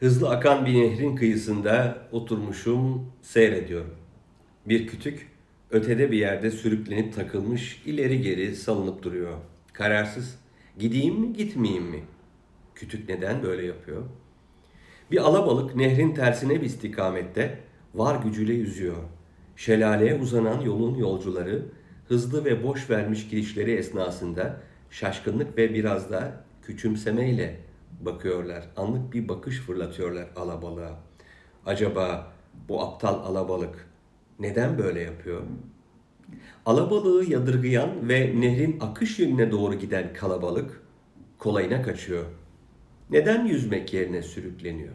Hızlı akan bir nehrin kıyısında oturmuşum, seyrediyorum. Bir kütük ötede bir yerde sürüklenip takılmış, ileri geri salınıp duruyor. Kararsız. Gideyim mi, gitmeyeyim mi? Kütük neden böyle yapıyor? Bir alabalık nehrin tersine bir istikamette var gücüyle yüzüyor. Şelaleye uzanan yolun yolcuları hızlı ve boş vermiş gidişleri esnasında şaşkınlık ve biraz da küçümsemeyle bakıyorlar. Anlık bir bakış fırlatıyorlar alabalığa. Acaba bu aptal alabalık neden böyle yapıyor? Alabalığı yadırgayan ve nehrin akış yönüne doğru giden kalabalık kolayına kaçıyor. Neden yüzmek yerine sürükleniyor?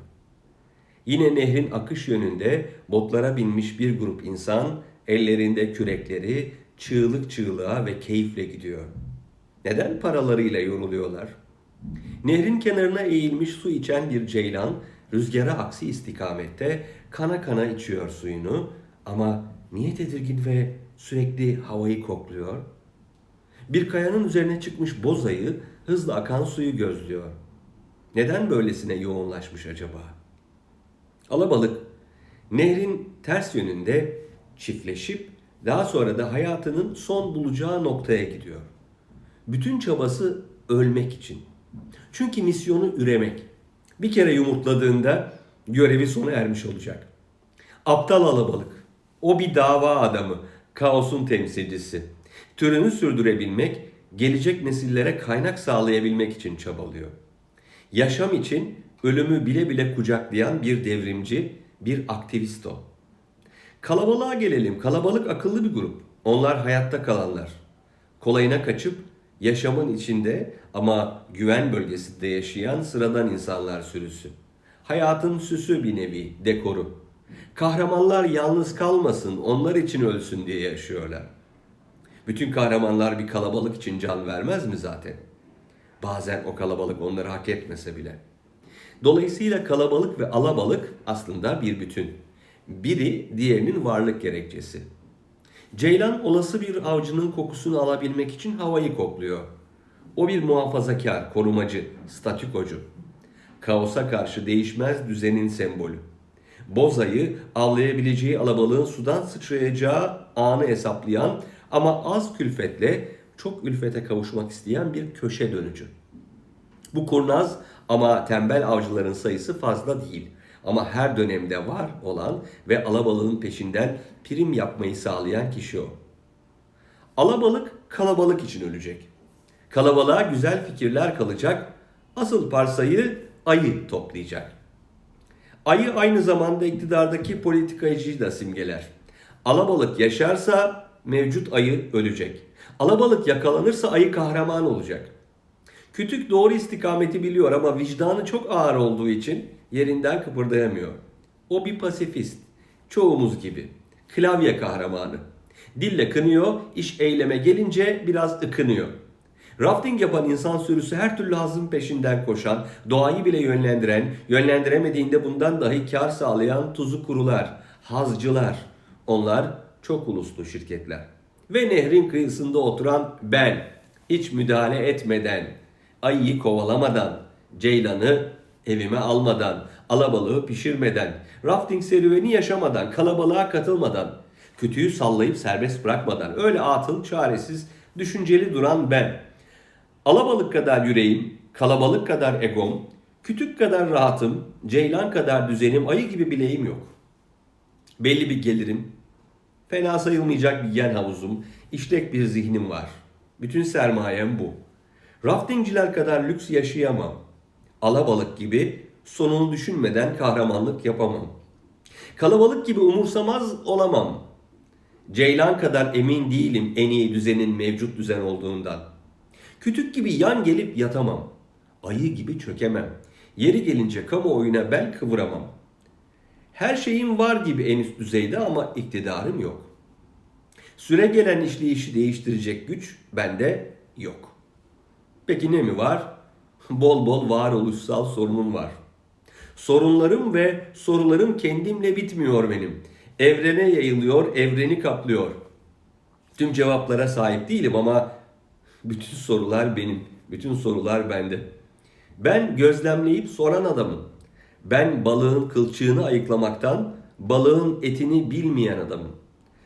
Yine nehrin akış yönünde botlara binmiş bir grup insan ellerinde kürekleri çığlık çığlığa ve keyifle gidiyor. Neden paralarıyla yoruluyorlar? Nehrin kenarına eğilmiş su içen bir ceylan rüzgara aksi istikamette kana kana içiyor suyunu ama niye tedirgin ve sürekli havayı kokluyor? Bir kayanın üzerine çıkmış boz ayı hızla akan suyu gözlüyor. Neden böylesine yoğunlaşmış acaba? Alabalık nehrin ters yönünde çiftleşip daha sonra da hayatının son bulacağı noktaya gidiyor. Bütün çabası ölmek için. Çünkü misyonu üremek. Bir kere yumurtladığında görevi sona ermiş olacak. Aptal alabalık. O bir dava adamı, kaosun temsilcisi. Türünü sürdürebilmek, gelecek nesillere kaynak sağlayabilmek için çabalıyor. Yaşam için ölümü bile bile kucaklayan bir devrimci, bir aktivist o. Kalabalığa gelelim. Kalabalık akıllı bir grup. Onlar hayatta kalanlar. Kolayına kaçıp yaşamın içinde ama güven bölgesinde yaşayan sıradan insanlar sürüsü. Hayatın süsü bir nevi, dekoru. Kahramanlar yalnız kalmasın, onlar için ölsün diye yaşıyorlar. Bütün kahramanlar bir kalabalık için can vermez mi zaten? Bazen o kalabalık onları hak etmese bile. Dolayısıyla kalabalık ve alabalık aslında bir bütün. Biri diğerinin varlık gerekçesi. Ceylan olası bir avcının kokusunu alabilmek için havayı kokluyor. O bir muhafazakar, korumacı, statükocu. Kaosa karşı değişmez düzenin sembolü. Bozayı avlayabileceği alabalığın sudan sıçrayacağı anı hesaplayan ama az külfetle çok ülfete kavuşmak isteyen bir köşe dönücü. Bu kurnaz ama tembel avcıların sayısı fazla değil. Ama her dönemde var olan ve alabalığın peşinden prim yapmayı sağlayan kişi o. Alabalık kalabalık için ölecek. Kalabalığa güzel fikirler kalacak. Asıl parsayı ayı toplayacak. Ayı aynı zamanda iktidardaki politikacıyı da simgeler. Alabalık yaşarsa mevcut ayı ölecek. Alabalık yakalanırsa ayı kahraman olacak. Kütük doğru istikameti biliyor ama vicdanı çok ağır olduğu için yerinden kıpırdayamıyor. O bir pasifist. Çoğumuz gibi. Klavye kahramanı. Dille kınıyor, iş eyleme gelince biraz ıkınıyor. Rafting yapan insan sürüsü her türlü hazın peşinden koşan, doğayı bile yönlendiren, yönlendiremediğinde bundan dahi kar sağlayan tuzu kurular, hazcılar. Onlar çok uluslu şirketler. Ve nehrin kıyısında oturan ben, hiç müdahale etmeden, ayıyı kovalamadan, ceylanı evime almadan, alabalığı pişirmeden, rafting serüveni yaşamadan, kalabalığa katılmadan, kütüğü sallayıp serbest bırakmadan, öyle atıl, çaresiz, düşünceli duran ben. Alabalık kadar yüreğim, kalabalık kadar egom, kütük kadar rahatım, ceylan kadar düzenim, ayı gibi bileğim yok. Belli bir gelirim, fena sayılmayacak bir yen havuzum, işlek bir zihnim var. Bütün sermayem bu. Raftingciler kadar lüks yaşayamam. Alabalık gibi sonunu düşünmeden kahramanlık yapamam. Kalabalık gibi umursamaz olamam. Ceylan kadar emin değilim en iyi düzenin mevcut düzen olduğundan. Kütük gibi yan gelip yatamam. Ayı gibi çökemem. Yeri gelince kamuoyuna bel kıvıramam. Her şeyim var gibi en üst düzeyde ama iktidarım yok. Süre gelen işleyişi değiştirecek güç bende yok. Peki ne mi var? Bol bol varoluşsal sorunum var. Sorunlarım ve sorularım kendimle bitmiyor benim. Evrene yayılıyor, evreni kaplıyor. Tüm cevaplara sahip değilim ama bütün sorular benim. Bütün sorular bende. Ben gözlemleyip soran adamım. Ben balığın kılçığını ayıklamaktan, balığın etini bilmeyen adamım.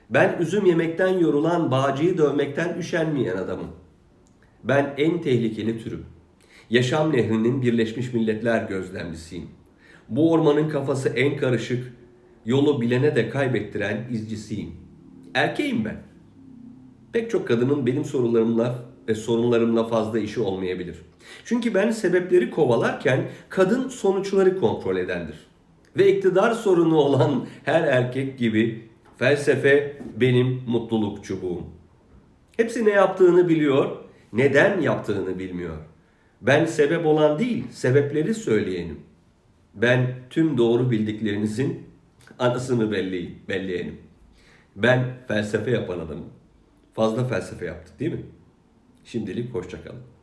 Ben üzüm yemekten yorulan, bağcıyı dövmekten üşenmeyen adamım. Ben en tehlikeli türüm. Yaşam nehrinin Birleşmiş Milletler gözlemcisiyim. Bu ormanın kafası en karışık, yolu bilene de kaybettiren izcisiyim. Erkeğim ben. Pek çok kadının benim sorularımla ve sorunlarımla fazla işi olmayabilir. Çünkü ben sebepleri kovalarken kadın sonuçları kontrol edendir. Ve iktidar sorunu olan her erkek gibi felsefe benim mutluluk çubuğum. Hepsi ne yaptığını biliyor, neden yaptığını bilmiyor. Ben sebep olan değil, sebepleri söyleyenim. Ben tüm doğru bildiklerinizin anasını belli, belleyenim. Ben felsefe yapan adamım. Fazla felsefe yaptık değil mi? Şimdilik hoşçakalın.